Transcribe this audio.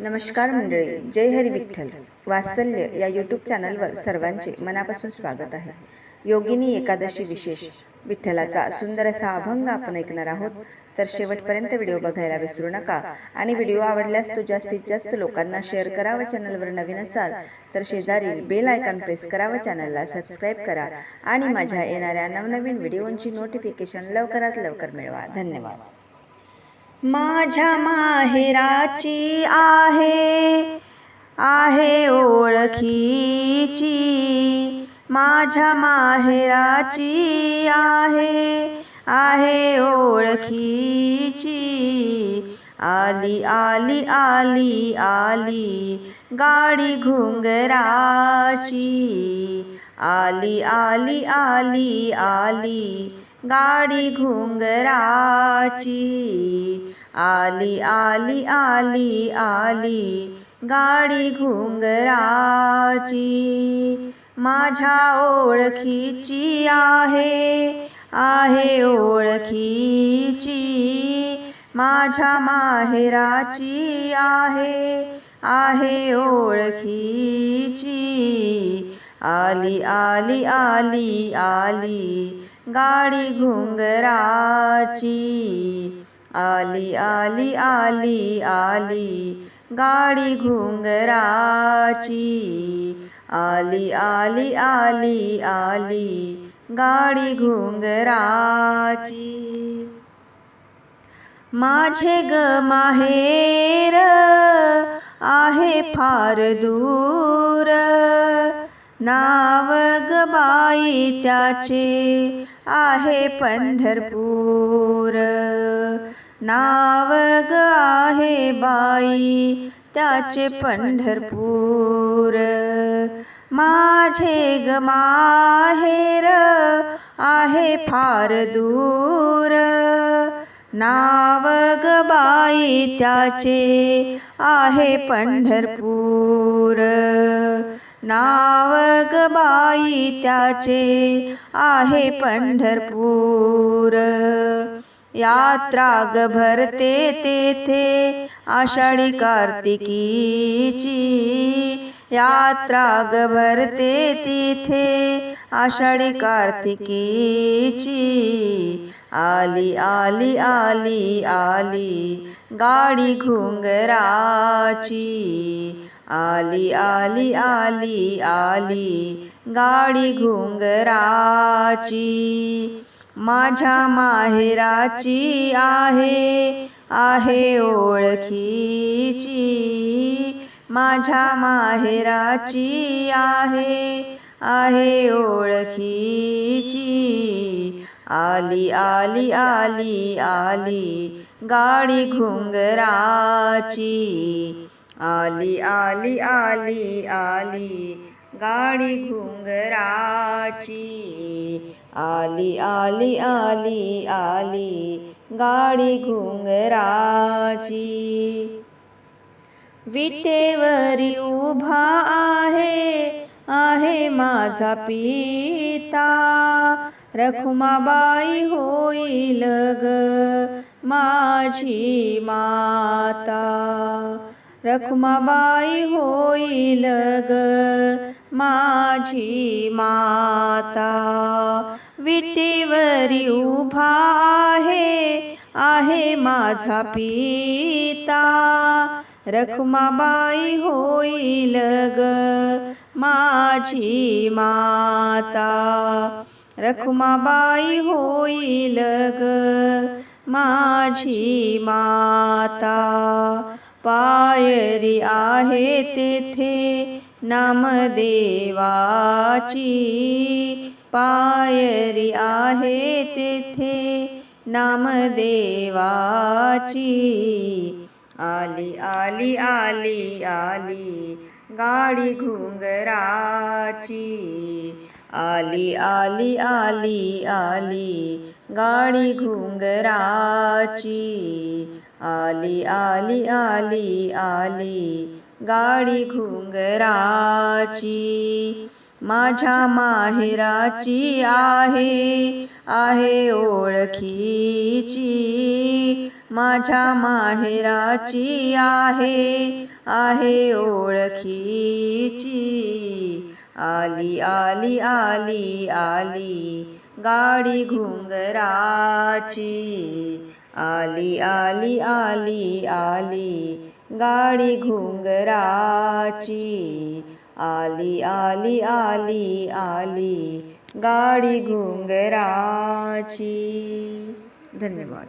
नमस्कार मंडळी जय हरी विठ्ठल. वात्सल्य या यूट्यूब चॅनलवर सर्वांचे मनापासून स्वागत आहे. योगिनी एकादशी विशेष. विठ्ठलाचा सुंदर असा अभंग आपण ऐकणार आहोत. तर शेवटपर्यंत व्हिडिओ बघायला विसरू नका आणि व्हिडिओ आवडल्यास तो जास्तीत जास्त लोकांना शेअर करा व चॅनलवर नवीन असाल तर शेजारील बेल आयकॉन प्रेस करा व चॅनलला सबस्क्राईब करा आणि माझ्या येणाऱ्या नवनवीन व्हिडिओंची नोटिफिकेशन लवकरात लवकर मिळवा. धन्यवाद. माझ्या माहेराची आहे आहे ओळखीची. माझ्या माहेराची आहे आहे ओळखीची. आली आली आली आली गाडी घुंगराची. आली आली आली आली गाडी घुंगराची. आली आली आली आली. गाडी घुंगराची. माझ्या ओळखीची आहे आहे ओळखीची. माझ्या माहेराची आहे आहे ओळखीची. आली आली आली आली गाडी घुंगराची. आली आली आली आली गाडी घुंगराची. आली आली आली आली गाडी घुंगराची. माझे ग माहेर आहे फार दूर. नाव गबाई त्याचे आहे पंढरपूर. नाव ग आहे बाई त्याचे पंढरपूर. माझे ग माहेर आहे फार दूर. नाव ग बाई त्याचे आहे पंढरपूर. नाव ग बाई त्याचे आहे पंढरपूर. यात्रा ग भरते तेथे आषाढी कार्तिकीची. यात्रा ग भरते तिथे आषाढी कार्तिकीची. आली आली आली आली गाडी घुंगराची. आली आली आली आली गाडी घुंगराची. माझ्या माहेराची आहे आहे ओळखीची. माझ्या माहेराची आहे आहे ओळखीची. आली आली आली आली गाडी घुंगराची. आली आली आली आली गाडी घुंगराची. आली आली आली आली गाडी घुंगराची. विटेवरी उभा आहे आहे माझा पिता. रखुमाबाई होईल ग माझी माता. रखुमाबाई होईल ग माझी माता. विटेवरी उभा आहे आहे माझा पिता. रखुमाबाई होईल ग माझी माता. रखुमाबाई होईल ग माझी माता. पायरी आहे तेथे नामदेवाची. पायरी आहे तेथे नामदेवाची. आली आली आली आली गाडी घुंगराची. आली आली आली आली गाडी घुंगराची. आली आली आली आली, गाडी घुंगराची. माझ्या माहेराची आहे आहे ओळखीची. माझ्या माहेराची आहे आहे ओळखीची. आली आली आली आली, गाडी घुंगराची. आली आली आली आली गाडी घुंगराची. आली आली आली आली गाडी घुंगराची. धन्यवाद.